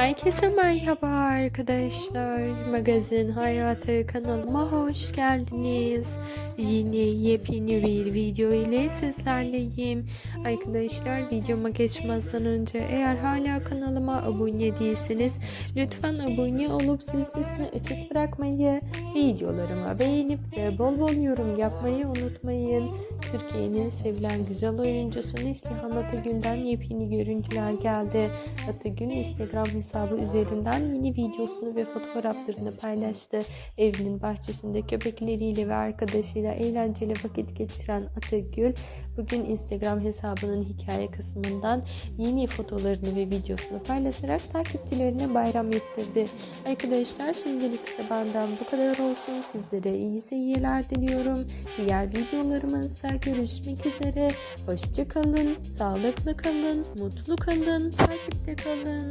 Herkese merhaba arkadaşlar. Magazin Hayatı kanalıma hoş geldiniz. Yine yepyeni bir video ile sizlerleyim. Arkadaşlar videoma geçmezden önce eğer hala kanalıma abone değilseniz lütfen abone olup zil sesini açık bırakmayı, videolarıma beğenip ve bol bol yorum yapmayı unutmayın. Türkiye'nin sevilen güzel oyuncusu Neslihan Atagül'den yepyeni görüntüler geldi. Atagül Instagram hesabı üzerinden yeni videosunu ve fotoğraflarını paylaştı. Evinin bahçesinde köpekleriyle ve arkadaşıyla eğlenceli vakit geçiren Atagül bugün Instagram hesabının hikaye kısmından yeni fotolarını ve videosunu paylaşarak takipçilerine bayram ettirdi. Arkadaşlar şimdilik ise benden bu kadar olsun. Sizlere iyi seyirler diliyorum. Diğer videolarımızda görüşmek üzere. Hoşçakalın, sağlıklı kalın, mutlu kalın, takipte kalın.